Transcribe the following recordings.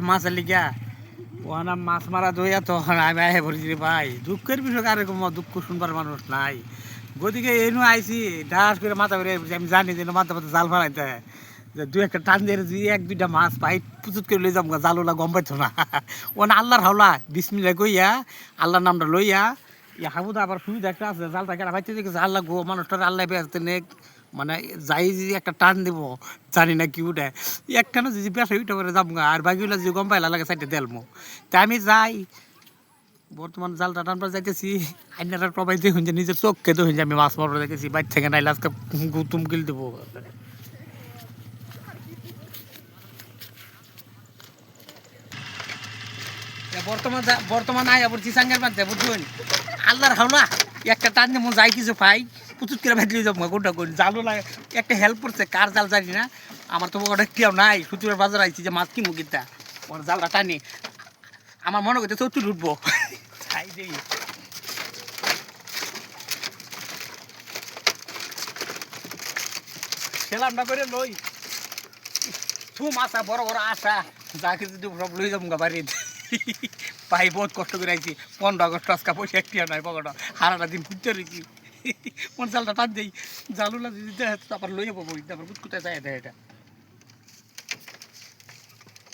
মাছের লিগা ওখানে মাছ মারা দইয়া তখন আমি আহে ভরছি ভাই, দুঃখের বিষয়, আর এরকম দুঃখ শুনবার মানুষ নাই। গতিকে এনু আইছি, ডাস করে মাথা করে আমি জানি যে মাথা মাথা জাল ফালাইতে হয়। যে দু একটা টান দিয়ে যদি এক দুইটা মাছ পাই, পুচুত করে লই যাম গা জালুলা গম পাইতো না। ওখানে আল্লাহর হাওলা বিসমিল্লা কইয়া, আল্লাহর নামটা লইয়া, ইয়া হাবুদা আবার সুবিধা একটা আছে, জালটা কেনা পাইতে দেখেছে আল্লাহ গো মানুষটার আল্লাহ বেসতে নেক। মানে যাই যদি একটা টান দিব, জানি না কি উঠে। একখানে যদি পেশা উঠে করে যাব আর বাকিগুলো যদি গম পাইলা, লাগে সাইডে দেলমো। তা আমি যাই, বর্তমান জালটা টানবার যাইতেছি আইনারা প্রবাই দেখুন যে নিজের চোখকে দেখুন যে আমি মাছ মারবার দেখেছি বাইর থেকে নাইলে আজকে গুতুম কিল দেবো। বর্তমান বর্তমান আয় আবার চিসাঙ্গের মধ্যে বুঝুন? আল্লাহর হাওলা, একটা টান দিয়ে যাই কিছু পাই। পুতুত করে ভেতরে যাব কোনটা কোন জালও লাগে। একটা হেল্প করছে, কার জাল জানি না। আমার তো ওটা কেউ নাই সুতুরের বাজার আইছি যে মাছ কিনবো কিনতা। ওর জালটা টানি। আমার মনে করতে চতুর উঠবো তাই দেখি খেলামটা করে লই। তু মাছা, বড় বড় আশা যাকে যদি সব লই যাব গা বাড়িতে পাই বহুত কষ্ট করে আইছি। পনেরো আগস্ট আজকা পয়সা একটিও নাই, পকেটা। হারাটা দিন ঘুরতে রয়েছি কোন জালটা টান দেই জালুলা যদি দেয় তারপর লই যাব বই তারপর কুতকুতে যায় দেয় এটা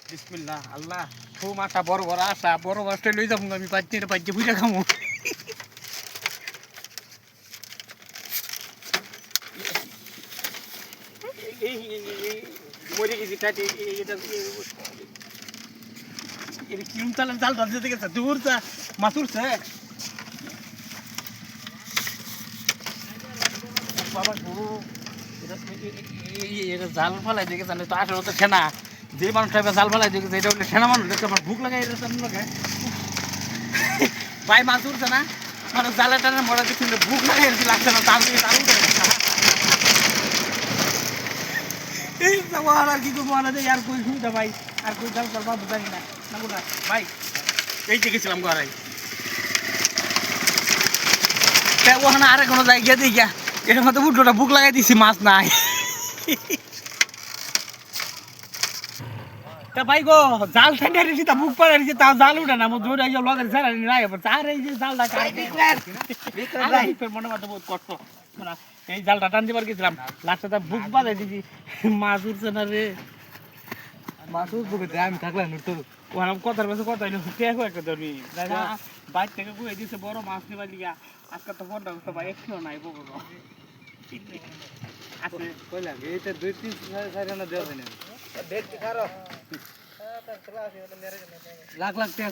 বিসমিল্লাহ আল্লাহ ফু মাথা বড় বড় আশা বড় মাছটা লই যাব আমি পাচ্ছি এটা পাচ্ছি বুঝা খামো মরে গেছি কাটে এটা কিরম জাল টান দিতে গেছে দূর চা মাছ উঠছে বাবা গো, এটা জাল ফেলাই দিয়ে গেছে তো আসলে তো ঠেনা যে মানুষটা জাল ফেলাই দিয়ে গেছে, এটা হলে ঠেনা মানুষ, দেখতে আমার ভুক লাগাই এটা লাগে। ভাই, মাছ উঠছে না? মানে জালে টানে মরা দেখছি ভুক লাগাই এরকম লাগছে না তার দিকে তার এই আর কি করব? আর এই আর কই সুবিধা ভাই, আর কই জাল করব জানি না। ভাই, এই গেছিলাম ঘরে। ওখানে আরে কোনো জায়গা দিই গিয়া। এর মধ্যে উঠোটা বুক লাগাই দিছি মাছ নাই। তা ভাই গো জাল ঠান্ডা রেছি তা বুক পাড়া রেছি তা জাল উঠে না আমার দৌড়ে যাও লগের সারা নাই এবার তার এই যে জালটা কাটে। মনে মধ্যে বহুত কষ্ট। মানে এই জালটা টান দিবার গেছিলাম লাস্টে তা বুক বাঁধাই দিছি মাছ উঠছে না রে। মাছ বুকে আমি থাকলে তো ওখানে কথার পাশে কথা হইল টেকো একটা ধরবি বাইর থেকে গুয়ে দিছে বড় মাছ নিবার লিগা। আজকে তো ফোনটা তো ভাই একটিও নাই বড় আছে। কইলাম এইটা দুই তিন সাড়ে সাড়ে না দেওয়া যায় না লাখ লাখ টাকা